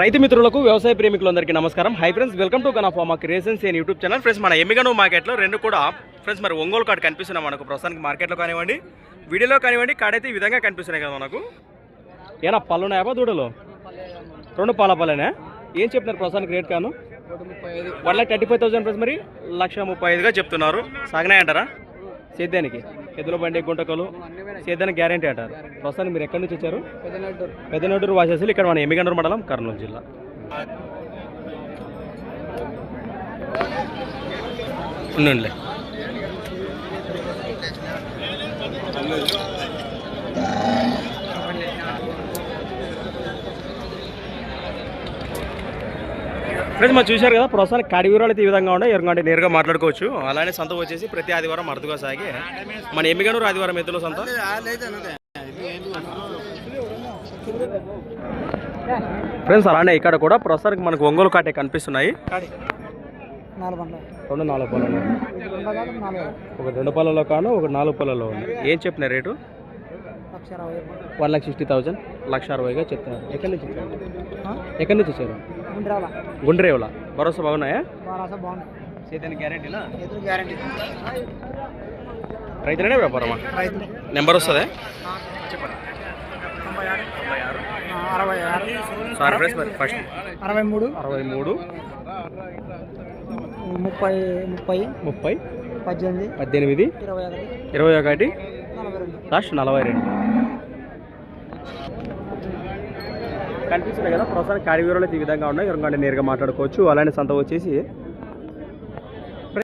రైతు మిత్రులకు వ్యవసాయ ప్రేమికులందరికీ నమస్కారం. Hi friends welcome to Gana farma creations and YouTube channel friends మన ఎమ్మిగను మార్కెట్లో రెండు కూడా ఫ్రెండ్స్ మరి ఒంగోలు కార్డు కనిపిస్తున్నాయి మనకు. ప్రస్తుతానికి మార్కెట్లో కానివ్వండి వీడియోలో కానివ్వండి కార్డ్ అయితే ఈ విధంగా కనిపిస్తున్నాయి కదా మనకు. ఏనా పళ్ళు ఉన్నాయా దూడలు? రెండు పాల పళ్ళేనా? ఏం చెప్తున్నారు ప్రస్తుతానికి రేట్ కాను? One lakh thirty five thousand friends మరి లక్ష ముప్పై ఐదుగా చెప్తున్నారు. సాగినాయంటారా? సేద్యానికి. ఎద్దుల బండి గుంటకలు సేద్యానికి గ్యారంటీ అంటారు. ప్రస్తుతానికి మీరు ఎక్కడి నుంచి వచ్చారు? పెద్దనూరు వాసేసి ఇక్కడ మన ఎమ్మిగండూరు మండలం కర్నూలు జిల్లా. ఉండండి. ఫ్రెండ్స్ మనం చూశారు కదా ప్రస్తుతానికి కాడి వివరాలు అయితే ఈ విధంగా ఉన్నాయి. ఎవరికంటే నేరుగా మాట్లాడుకోవచ్చు. అలానే సంత వచ్చేసి ప్రతి ఆదివారం అరుదుగా సాగి. మన ఎమ్మిగనూరు ఆదివారం ఎద్దుల సంత? ఫ్రెండ్స్ అలానే ఇక్కడ కూడా ప్రస్తుతానికి మనకు ఒంగోలు కాటే కనిపిస్తున్నాయి. రెండు నాలుగు పళ్ళలో నాలుగు ఒక రెండు పళ్ళలో కాను ఒక నాలుగు పళ్ళలో ఉంది ఏం చెప్పిన rate? One lakh sixty thousand లక్ష అరవైగా చెప్తున్నారు. ఎక్కడి నుంచి ఎక్కడి నుంచి గుండ్రాల గుండ్రేవుల. భరోసా బాగున్నాయా? సేద్యానికి గ్యారెంటీనా? గ్యారంటీ. రైతులనే వ్యాపారమా? నెంబర్ వస్తుందా? సారీ మరి ఫస్ట్. అరవై మూడు. అరవై మూడు. ముప్పై ముప్పై. ముప్పై. పద్దెనిమిది. పద్దెనిమిది. ఇరవై ఒకటి. ఇరవై ఒకటి. లాస్ట్ నలభై రెండు. కనిపిస్తున్నాయి కదా. ప్రస్తుతానికి కాడి ఈ విధంగా ఉన్నాయి. ఎవరికంటే నేరుగా మాట్లాడుకోవచ్చు. అలానే సంత వచ్చేసి